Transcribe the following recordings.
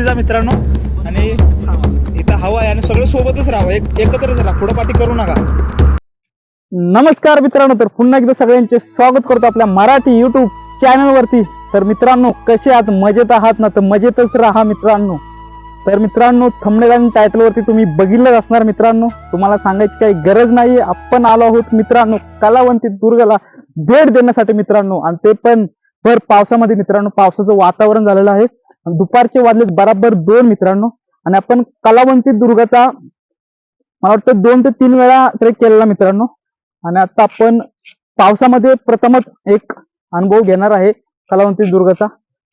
असली जा मित्रांनो. आणि इथं हवा आहे आणि सगळं सोबतच राहावं. एक एकत्रच राहा. पुढं पाठी करू नका. नमस्कार मित्रांनो तर पुन्हा एकदा सगळ्यांचे स्वागत करतो आपल्या मराठी युट्यूब चॅनल वरती. तर मित्रांनो कसे आहात? मजेत आहात ना? तर मजेतच राहा मित्रांनो. तर मित्रांनो थंबनेल आणि टायटल वरती तुम्ही बघितलंच असणार मित्रांनो. तुम्हाला सांगायची काही गरज नाही आपण आलो आहोत मित्रांनो कलावंती दुर्गाला भेट देण्यासाठी मित्रांनो. आणि ते पण भर पावसामध्ये मित्रांनो पावसाचं वातावरण झालेलं आहे. दुपारचे वाजलेत बराबर दोन मित्रांनो. आणि आपण कलावंती दुर्गाचा मला वाटतं दोन ते तीन वेळा ट्रेक केलेला मित्रांनो. आणि आता आपण पावसामध्ये प्रथमच एक अनुभव घेणार आहे कलावंती दुर्गाचा.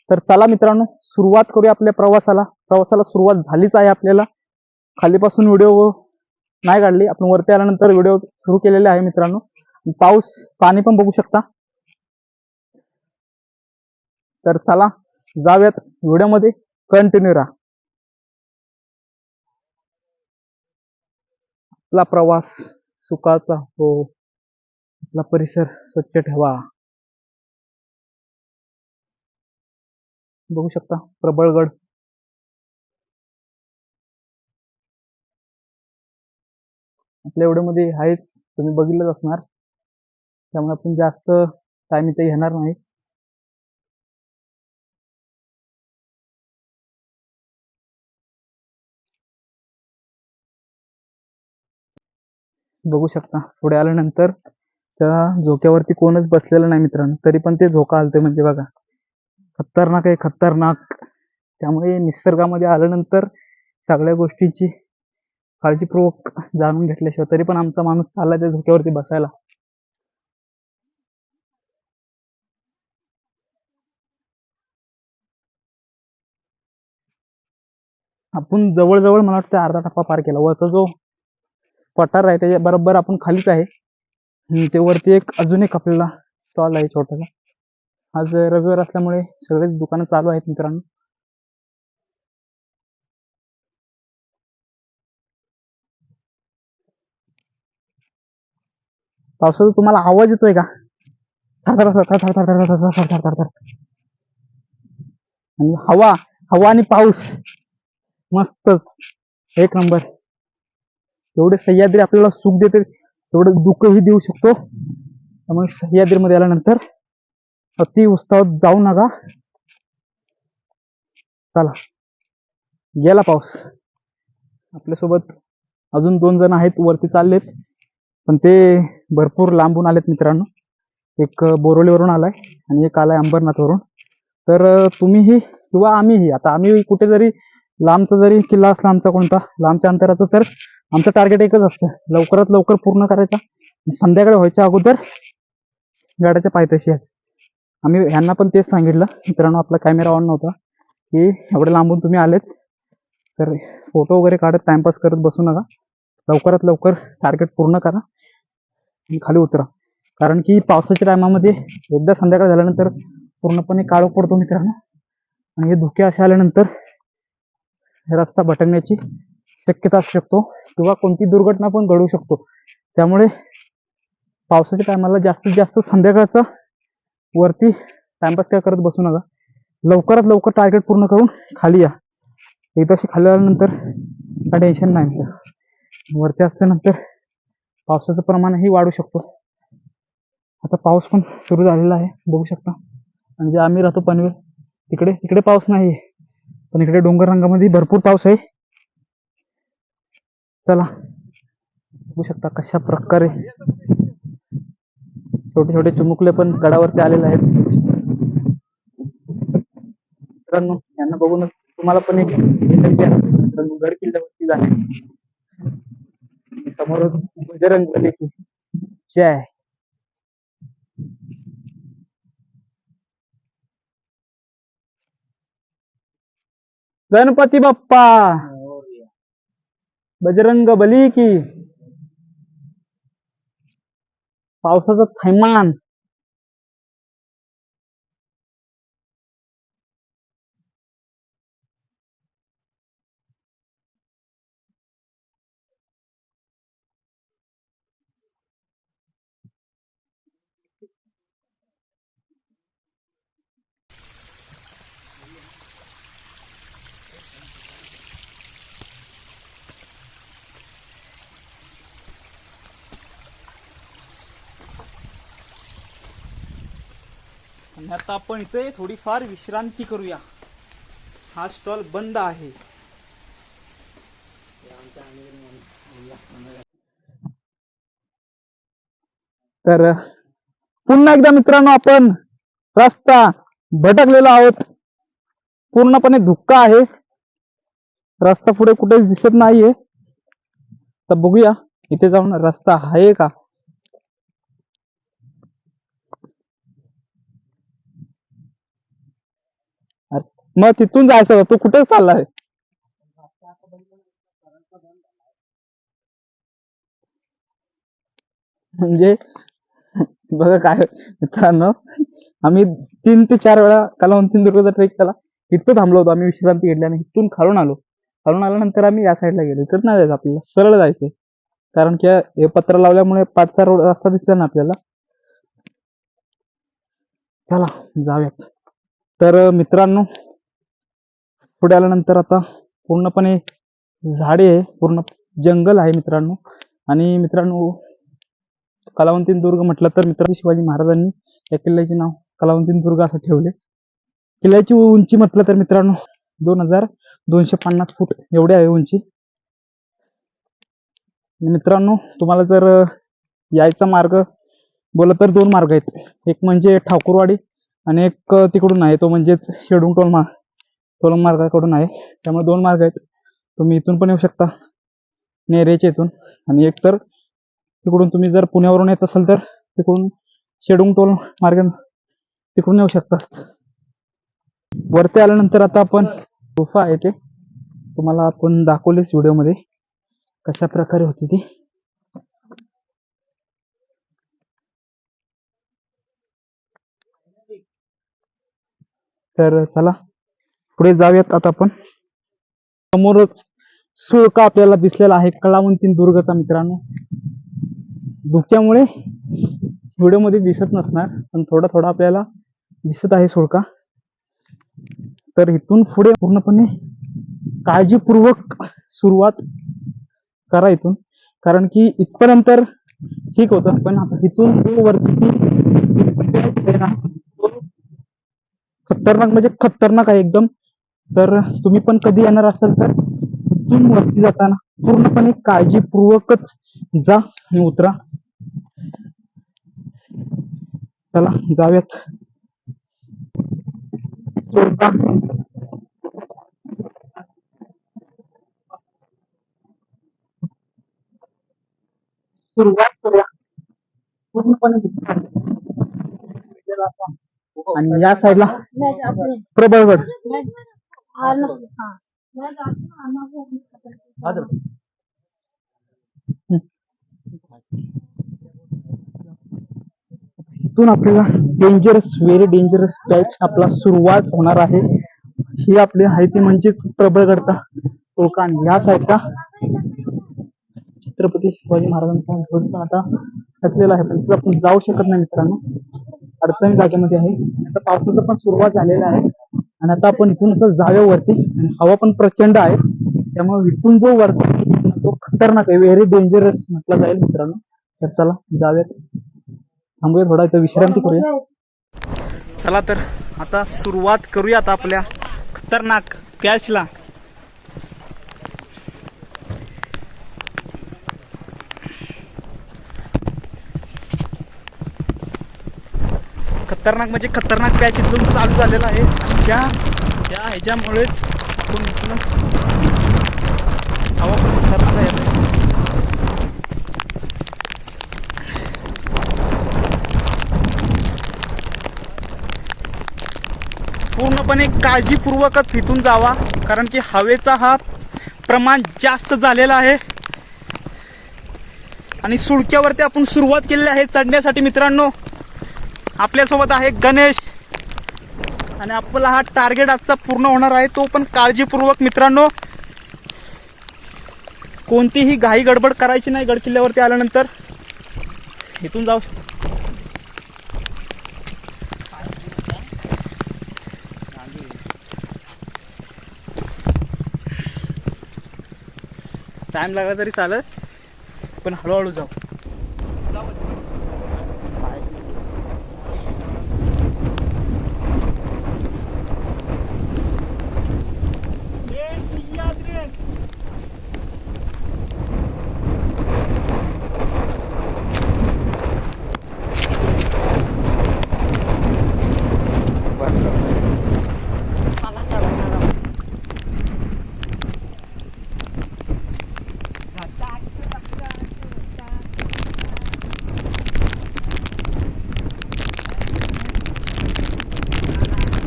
तर चला मित्रांनो सुरुवात करूया आपल्या प्रवासाला. प्रवासाला सुरुवात झालीच आहे आपल्याला. खालीपासून व्हिडिओ नाही काढली. आपण वरती आल्यानंतर व्हिडिओ सुरू केलेले आहे मित्रांनो. पाऊस पाणी पण बघू शकता. तर चला जाव्यात व्हिडिओमध्ये कंटिन्यू राहा. आपला प्रवास सुखाचा हो. आपला परिसर स्वच्छ ठेवा. बघू शकता प्रबळगड. आपल्या एवढ्यामध्ये आहेच तुम्ही बघितलंच असणार. त्यामुळे आपण जास्त टाइम इथे घेणार नाही. बघू शकता. पुढे आल्यानंतर त्या झोक्यावरती कोणच बसलेलं नाही मित्रांनो. तरी पण ते झोका आलते म्हणजे बघा. खतरनाक आहे खतरनाक. त्यामुळे निसर्गामध्ये आल्यानंतर सगळ्या गोष्टींची काळजीपूर्वक जाणून घेतल्याशिवाय तरी पण आमचा माणूस चालला त्या झोक्यावरती बसायला. आपण जवळजवळ मला वाटतं अर्धा टप्पा पार केला. वरचा जो पठार आहे त्याच्या बरोबर आपण खालीच आहे ते वरती एक अजून एक आपल्याला स्टॉल आहे छोटासा आज रविवार असल्यामुळे सगळेच दुकानं चालू आहेत मित्रांनो पावसाचा तुम्हाला आवाज येतोय का हवा हवा आणि पाऊस मस्तच एक नंबर एवढे सह्याद्री आपल्याला सुख देते तेवढं दुःखही देऊ शकतो. त्यामुळे सह्याद्रीमध्ये आल्यानंतर अति उत्साहात जाऊ नका. चला गेला पाऊस. आपल्यासोबत अजून दोन जण आहेत वरती चाललेत. पण ते भरपूर लांबून आलेत मित्रांनो. एक बोरोलीवरून आलाय आणि एक आलाय अंबरनाथवरून. तर तुम्हीही किंवा आम्हीही आता आम्ही कुठे जरी लांबचा जरी किल्ला असला आमचा कोणता लांबच्या अंतराचा तर आमचं टार्गेट एकच असतं. लवकरात लवकर पूर्ण करायचा. संध्याकाळी व्हायच्या अगोदर गाड्याच्या पायथ्याशी यायचं. आम्ही ह्यांना पण तेच सांगितलं. मित्रांनो आपला कॅमेरा ऑन नव्हता. की एवढे लांबून तुम्ही आलेत तर फोटो वगैरे काढत टाइमपास करत बसू नका. लवकरात लवकर टार्गेट पूर्ण करा आणि खाली उतरा. कारण की पावसाच्या टायमामध्ये एकदा संध्याकाळ झाल्यानंतर पूर्णपणे काळोख पडतो मित्रांनो. आणि हे धुके असे आल्यानंतर हे रस्ता भटकण्याची शक्यता असू शकतो किंवा कोणती दुर्घटना पण घडू शकतो. त्यामुळे पावसाच्या टायमाला जास्तीत जास्त संध्याकाळचा वरती टाइमपास काय करत बसू नका. लवकरात लवकर टार्गेट पूर्ण करून खाली या. एकदा खाली आल्यानंतर काय टेन्शन नाही आमचं. वरती असल्यानंतर पावसाचं प्रमाणही वाढू शकतो. आता पाऊस पण सुरू झालेला आहे बघू शकता. म्हणजे आम्ही राहतो पनवेल तिकडे तिकडे पाऊस नाही पण इकडे डोंगर रंगामध्ये भरपूर पाऊस आहे. चला. बघू शकता कशा प्रकारे छोटे छोटे चुमुकले पण गडावरती आलेले आहेत. मित्रांनो यांना बघूनच तुम्हाला पण एक मित्रांनो, गड किल्ल्यावरती जाण्याची. समोरच बजरंग बलीची जय. गणपती बाप्पा! बजरंग बली की. पावसाचं थैमान. आणि आता आपण इथे थोडीफार विश्रांती करूया. हा स्टॉल बंद आहे. तर पुन्हा एकदा मित्रांनो आपण रस्ता भटकलेला आहोत. पूर्णपणे धुक्का आहे. रस्ता पुढे कुठेच दिसत नाहीये. तर बघूया इथे जाऊन रस्ता आहे का? मग तिथून जायचं होतं. तू कुठे चाललाय? म्हणजे बघा काय मित्रांनो आम्ही तीन ते चार वेळा कलावंतीन दुर्गाचा ट्रेक केला. इथं थांबलो होतो आम्ही विश्रांती घेतली आणि इथून खालून आलो. खालून आल्यानंतर आम्ही या साईडला गेलो. इकडं नाही जायचं आपल्याला. सरळ जायचंय कारण की हे पत्र लावल्यामुळे पाचचा रोड रस्ता दिसला ना आपल्याला. चला जाऊयात. तर मित्रांनो पुढे आल्यानंतर आता पूर्णपणे झाडे आहे पूर्ण जंगल आहे मित्रांनो. आणि मित्रांनो कलावंतीन दुर्ग म्हटलं तर मित्रांनो शिवाजी महाराजांनी या किल्ल्याचे नाव कलावंतीन दुर्ग असं ठेवले. किल्ल्याची उंची म्हटलं तर मित्रांनो दोन हजार दोनशे पन्नास फूट एवढी आहे उंची. मित्रांनो तुम्हाला जर यायचा मार्ग बोललं तर दोन मार्ग आहेत. एक म्हणजे ठाकूरवाडी आणि एक तिकडून आहे तो म्हणजेच शेडुंग टोल मा मार्गाकडून आहे. त्यामुळे दोन मार्ग आहेत. तुम्ही इथून पण येऊ शकता. नेरेच्या इथून. आणि एक तर तिकडून तुम्ही जर पुण्यावरून येत असाल तर तिकडून शेडुंग टोल मार्ग तिकडून येऊ शकता. वरती आल्यानंतर आता आपण गुफा आहे ते. तुम्हाला आपण दाखवलीच व्हिडिओमध्ये कशा प्रकारे होती ती. तर चला. पुढे जाऊयात आता आपण. समोरच सुळका आपल्याला दिसलेला आहे? कळावंतीन दुर्गचा मित्रांनो. धुक्यामुळे व्हिडिओमध्ये दिसत नसणार पण थोडा थोडा आपल्याला दिसत आहे सुळका तर इथून पुढे पूर्णपणे काळजीपूर्वक सुरुवात करा इथून. कारण की इथपर्यंत ठीक होतं पण इथून जो वरती खतरनाक म्हणजे खतरनाक आहे एकदम. तर तुम्ही पण कधी येणार असाल तर इथून वरती जाताना पूर्णपणे काळजीपूर्वकच जा आणि उतरा चला जाऊयात सुळका. सुरुवात करूया पूर्णपणे गेला असा. आणि या साईडला प्रबळगड इथून आपल्याला डेंजरस व्हेरी डेंजरस पॅच आपला सुरुवात होणार आहे. ही आपली आहे ती म्हणजेच प्रबळगडचा टोका आणि या साईडचा छत्रपती शिवाजी महाराजांचा ध्वज पण आता टाकलेला आहे. पण तिथं आपण जाऊ शकत नाही मित्रांनो. अडचणी जागेमध्ये आहे. आता पावसाचं पण सुरुवात झालेला आहे. आणि आता आपण इथून जाव्यावरती वरती आणि हवा पण प्रचंड आहे. त्यामुळे इथून जो वरती तो खतरनाक आहे व्हेरी डेंजरस म्हटला जाईल मित्रांनो. तर चला जाव्यात थांबूया थोडा इथं विश्रांती करूया. चला तर आता सुरुवात करूया आता आपल्या खतरनाक पॅचला खतरनाक म्हणजे खतरनाक पॅच इथून चालू झालेला आहे. त्या त्या ह्याच्यामुळेच आपण इथून हवा पण खतरनाक आहे. पूर्णपणे काळजीपूर्वकच इथून जावा कारण की हवेचा हा प्रमाण जास्त झालेला आहे. आणि सुडक्यावरती आपण सुरुवात केलेली आहे चढण्यासाठी मित्रांनो. आपल्यासोबत आहे गणेश. आणि आपला हा टार्गेट आजचा पूर्ण होणार आहे तो पण काळजीपूर्वक मित्रांनो. कोणतीही घाई गडबड करायची नाही गड किल्ल्यावरती आल्यानंतर. इथून जाऊ. टाइम लागला तरी चालत पण हळूहळू जाऊ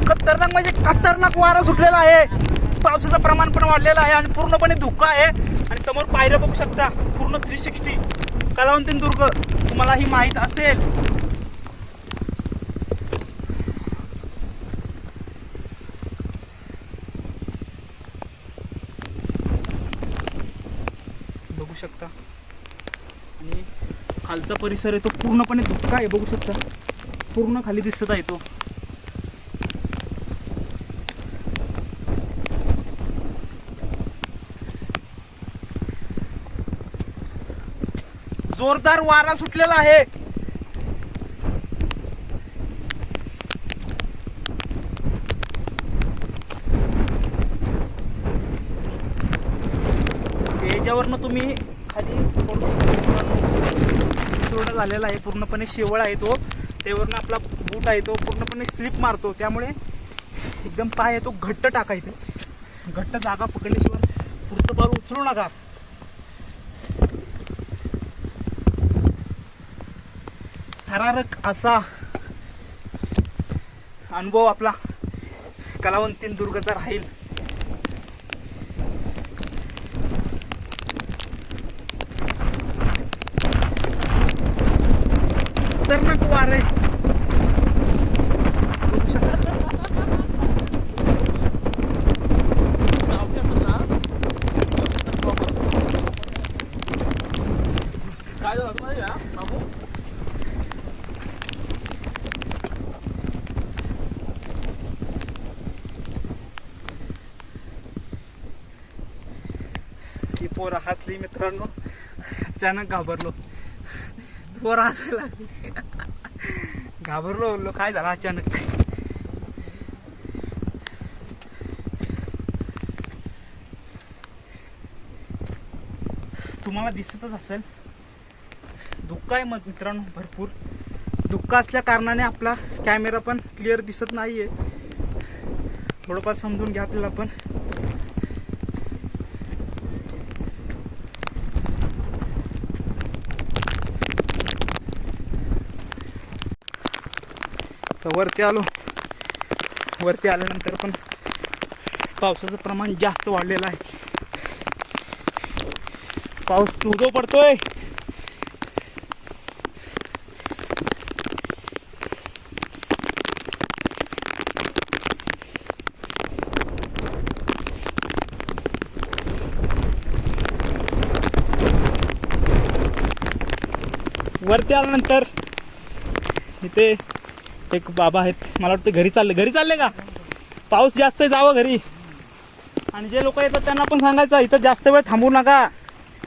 खतरनाक म्हणजे खतरनाक वारा सुटलेला आहे. पावसाचं प्रमाण पण वाढलेलं आहे आणि पूर्णपणे धुकं आहे. आणि समोर पायऱ्या बघू शकता पूर्ण थ्री सिक्स्टी कलावंतीन दुर्ग तुम्हाला ही माहीत असेल. बघू शकता. आणि खालचा परिसर आहे तो पूर्णपणे धुका आहे बघू शकता. पूर्ण खाली दिसत आहे तो. जोरदार वारा सुटलेला आहे. याच्यावरनं तुम्ही खाली पूर्ण झालेला आहे. पूर्णपणे शेवळ आहे तो. त्यावरनं आपला बूट आहे तो. पूर्णपणे स्लिप मारतो. त्यामुळे एकदम पाय आहे तो घट्ट टाकायचं. घट्ट जागा पकडल्याशिवाय पुढचं बार उचलू नका. थरारक असा अनुभव आपला कलावंतीन दुर्गचा राहील. खतरनाक वार. आहे बघू काय झालं माहिती आहे का? बाबू? ही पोरं हसली मित्रांनो. अचानक घाबरलो. पोरं हसायला लागली. घाबरलो बोललो काय झालं अचानक? तुम्हाला दिसतच असेल धुक्का आहे मग मित्रांनो भरपूर. धुक्का असल्या कारणाने आपला कॅमेरा पण क्लिअर दिसत नाहीये. थोडंफार समजून घ्या आपल्याला पण. तर वरती आलो. वरती आल्यानंतर पण पावसाचं प्रमाण जास्त वाढलेलं आहे. पाऊस तुडो पडतोय. वरती आल्यानंतर इथे एक बाबा आहेत. मला वाटतं घरी चालले. घरी चालले का? पाऊस जास्त आहे जावं घरी. आणि जे लोक येतात त्यांना पण सांगायचं इथं जास्त वेळ थांबू नका.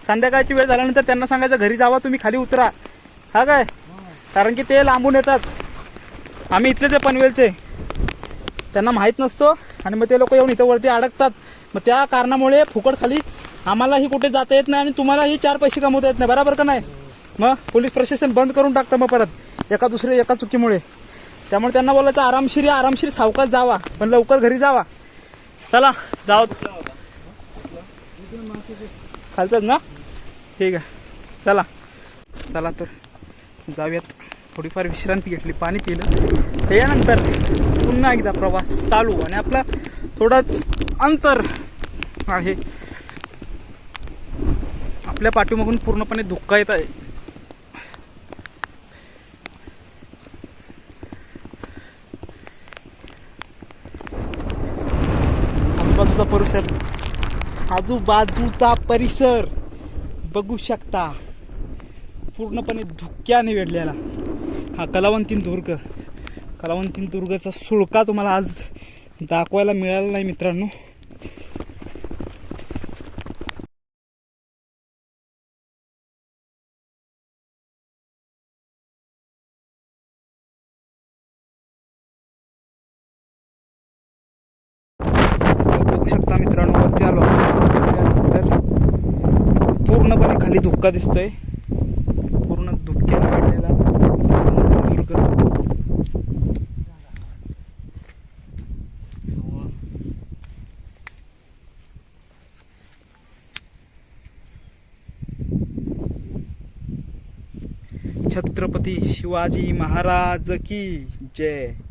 संध्याकाळची वेळ झाल्यानंतर त्यांना सांगायचं घरी जावा तुम्ही खाली उतरा. हा काय? कारण की ते लांबून येतात. आम्ही इथले ते पनवेलचे त्यांना माहीत नसतो. आणि मग ते लोक येऊन इथं वरती अडकतात. मग त्या कारणामुळे फुकट खाली आम्हालाही कुठे जाता येत नाही आणि तुम्हालाही चार पैसे कमवता येत नाही. बरोबर का नाही? मग पोलीस प्रशासन बंद करून टाकतं मग परत. एका दुसऱ्या एका चुकीमुळे. त्यामुळे त्यांना बोलायचं आरामशीर या, आरामशीर सावकाश जावा पण लवकर घरी जावा. चला जाऊ. खालतात ना? ठीक आहे. चला. चला तर जाऊयात. थोडीफार विश्रांती घेतली पाणी पिलं. त्याच्यानंतर पुन्हा एकदा प्रवास चालू आणि आपला थोडाच अंतर आहे. आपल्या पाठीमागून पूर्णपणे धुक्का येत आहे. आजूबाजूचा परिसर आजूबाजूचा परिसर बघू शकता. पूर्णपणे धुक्याने वेढलेला हा कलावंतीन दुर्ग. कलावंतीन दुर्गाचा सुळका तुम्हाला आज दाखवायला मिळाला नाही मित्रांनो बघू शकता मित्रांनो वरती आलो वरती आल्यानंतर धुका दिसतोय. पूर्ण धुक्याने वेढलेला. छत्रपती शिवाजी महाराज की जय.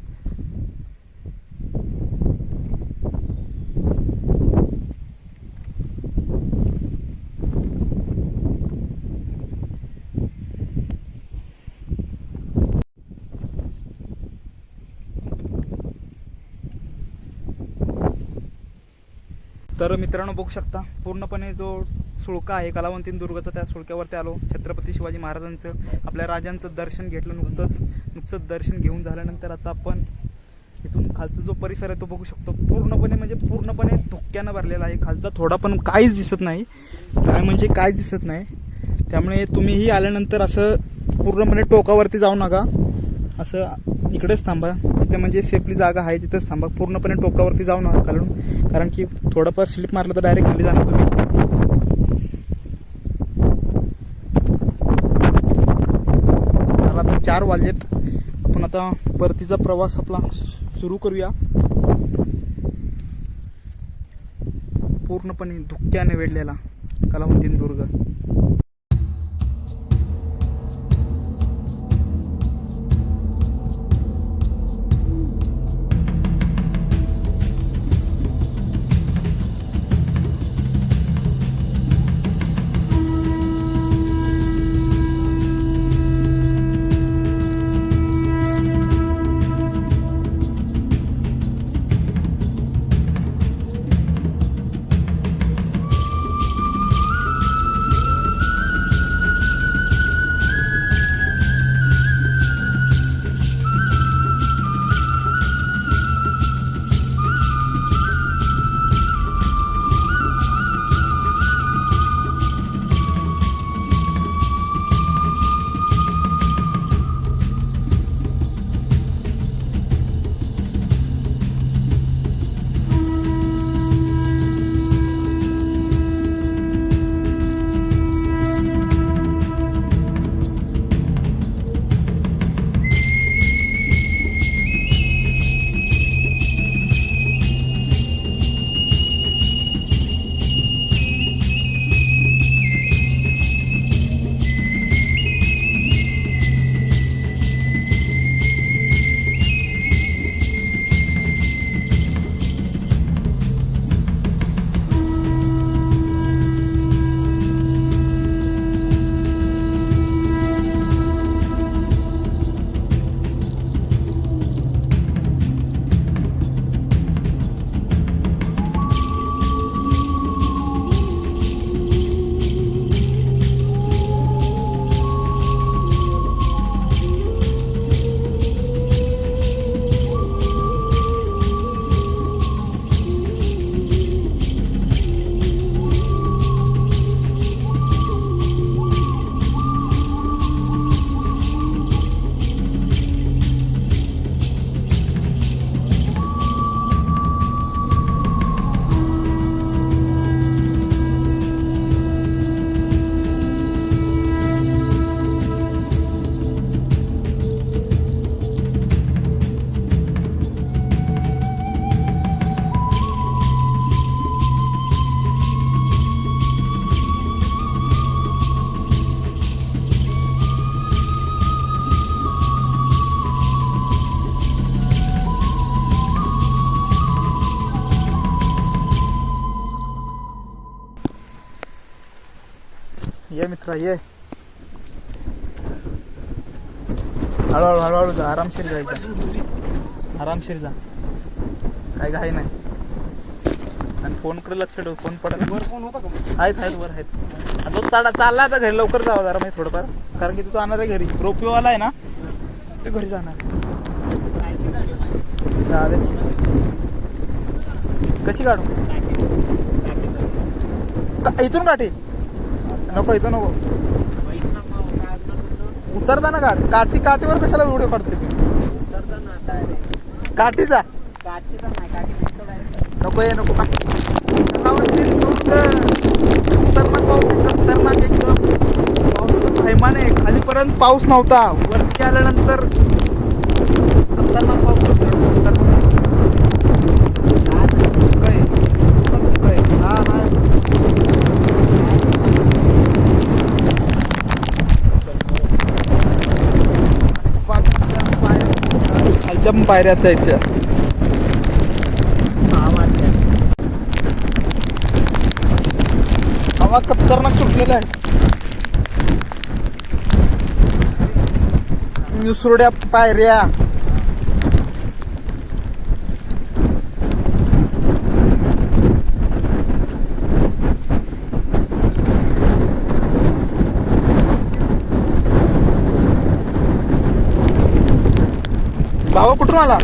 तर मित्रांनो बघू शकता पूर्णपणे जो सुळका आहे कलावंतीन दुर्गाचा त्या सुळक्यावरती आलो. छत्रपती शिवाजी महाराजांचं आपल्या राजांचं दर्शन घेतलं नुकतंच नुकतंच दर्शन घेऊन झाल्यानंतर आता आपण इथून खालचा जो परिसर आहे तो बघू शकतो. पूर्णपणे म्हणजे पूर्णपणे धुक्यानं भरलेला आहे. खालचा थोडा पण काहीच दिसत नाही. काय म्हणजे काहीच दिसत नाही. त्यामुळे तुम्हीही आल्यानंतर असं पूर्णपणे टोकावरती जाऊ नका. असं इकडेच थांबा. तिथे म्हणजे सेफली जागा आहे तिथं थांबा. पूर्णपणे टोकावरती जाऊ नका कारण कारण की थोडंफार स्लिप मारलं तर डायरेक्ट खाली जाणार तुम्ही. मला आता चार वाजलेत. आपण आता परतीचा प्रवास आपला सुरू करूया. पूर्णपणे धुक्याने वेढलेला कलावंतीन दुर्ग ये मित्रा ये हळूहळू हळूहळू जा आरामशीर जा इथं. आरामशीर जा काय घाई नाही आणि फोनकडे लक्ष ठेव फोन पडत वर फोन होता का आहेत आहेत वर आहेत आणि तो चाला चालला आता घरी लवकर जावा जरा माहिती थोडंफार कारण की तू जाणार आहे घरी रोपीवाला आहे ना ते घरी जाणार जा दे. कशी काढू इथून काठी नको इथं नको. उतरताना काढ. काठी काठीवर कशाला व्हिडिओ काढते तू? काठीचा. नको ये नको. एकदम पाऊस थैमाने खालीपर्यंत पाऊस नव्हता. वरती आल्यानंतर खतरनाक पाऊस होता, खतरनाक. धुकं आहे. धुकं, धुकं आहे. हा, हा. पाण्याच्या पायऱ्या- पायऱ्या त्याच्या हवा खतरनाक सुटलेला आहे. निसुरड्या पायऱ्या. भावा कुठून आला?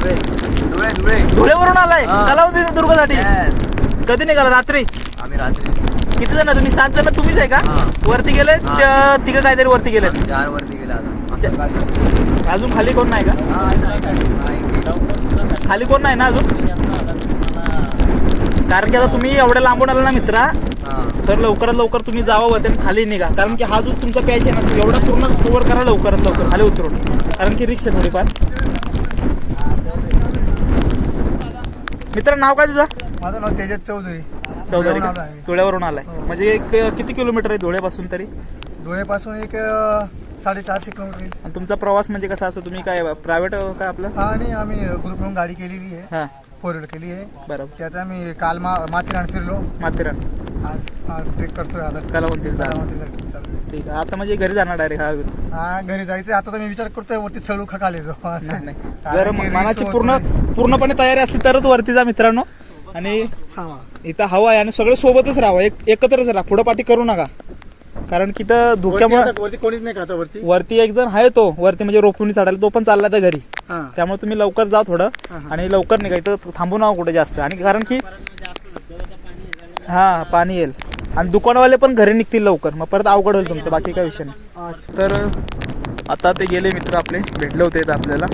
धुळे धुळे धुळेवरून आलाय. हा. कालावधी दुर्गासाठी. Yes. कधी निघाला? रात्री? आम्ही रात्री किती जण? तुम्ही सात जण तुम्हीच आहे का? हा. वरती गेले? हा. तिघ काहीतरी वरती गेले आम्ही चार वरती गेला अजून खाली कोण नाही का? खाली कोण नाही ना अजून? कारण की आता तुम्ही एवढ्या लांबून आला ना मित्रा तर लवकरात लवकर तुम्ही जावं वरती आणि खाली निघा. कारण की हा जो तुमचा पॅच आहे ना तो एवढा पूर्ण कव्हर करा लवकरात लवकर खाली उतरून. कारण की रिक्षा थोडीफार. मित्र नाव काय तुझं? माझं नाव तेजस चौधरी. चौधरी आलो का? आम्ही. धुळ्यावरून आलाय. हो. म्हणजे एक किती किलोमीटर आहे धुळ्यापासून तरी? धुळेपासून एक अं, साडेचारशे किलोमीटर येईल. आणि तुमचा प्रवास म्हणजे कसा असं तुम्ही काय प्रायव्हेट काय आपलं? हा आणि आम्ही ग्रुप गाडी केलेली आहे. हा. फोर व्हीलर केली आहे. बरोबर. त्यात आम्ही काल मा माथेरान फिरलो. माथेरान. आज ट्रेक करतोय आता. trek चालू आहे. ठीक आहे. आता म्हणजे घरी जाणार डायरेक्ट हा? हा घरी जायचं आता तर मी विचार करतोय वरती चढू का खाली जाऊ? असं. नाही नाही. कारण जर की मनाची पूर्ण. पूर्णपणे तयारी असली तरच वरती जा मित्रांनो. आणि. इथं हवा आहे आणि सगळे सोबतच राहावं एक एकत्रच राहा. पुढं पाठी करू नका. कारण की तर धोक्यामुळे वरती कोणीच नाही का आता वरती? वरती एक जण आहे तो. वरती म्हणजे रोपणी चढायला. तो पण चालला त्या घरी. हा. त्यामुळे तुम्ही लवकर जा थोडं. आणि लवकर निघा. इथं थांबू नका कुठे जास्त. आणि कारण की हा पाणी येईल. आणि दुकानवाले पण घरी निघतील लवकर. मग परत अवघड होईल तुमचं बाकी काय विषय नाही. तर आता ते गेले मित्र आपले भेटले होते आपल्याला.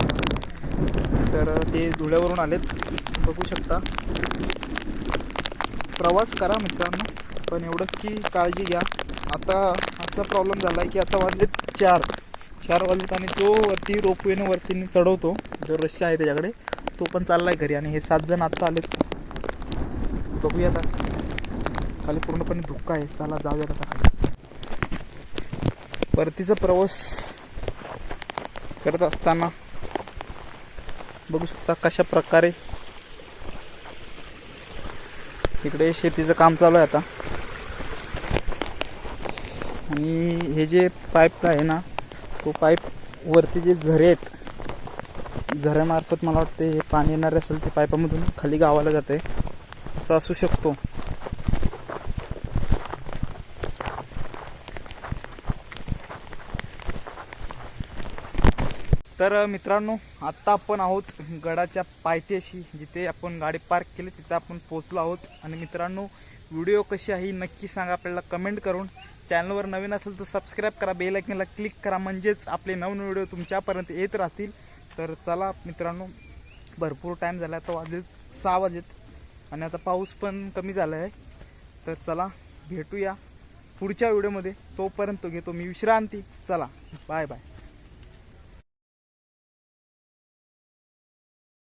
तर ते धुळ्यावरून आलेत. बघू शकता. प्रवास करा मित्रांनो. पण एवढंच की काळजी घ्या. आता असा प्रॉब्लेम झाला आहे की आता वाजलेत चार. चार वाजलेत आणि जो वरती रोपवेनं वरती चढवतो. जो रश्या आहे त्याच्याकडे तो पण चाललाय घरी. आणि हे सात जण आता आलेत. बघूया आता. खाली पूर्णपणे धुक्का आहे. चला जाऊया आता खाली. परतीचा प्रवास करत असताना बघू शकता कशा प्रकारे इकडे शेतीचं काम चालू आहे आता. आणि हे जे पाईप आहे ना तो पाईप वरती जे झरे आहेत झऱ्यामार्फत मला वाटते हे पाणी येणार असेल ते पाईपामधून खाली गावाला जाते असं असू शकतो. तर मित्रांनो आत्ता आपण आहोत गडाच्या पायथ्याशी जिथे आपण गाडी पार्क केली तिथे आपण पोहोचलो आहोत. आणि मित्रांनो व्हिडिओ कशी आहे नक्की सांगा आपल्याला कमेंट करून. चॅनलवर नवीन असेल तर सबस्क्राईब करा बेल क्लिक करा म्हणजेच आपले नवीन व्हिडिओ तुमच्यापर्यंत येत राहतील. तर चला मित्रांनो भरपूर टाईम झाला आता वाजले सहा वाजेत. आणि आता पाऊस पण कमी झाला आहे तर चला भेटूया पुढच्या व्हिडिओमध्ये. तोपर्यंत घेतो मी विश्रांती. चला बाय बाय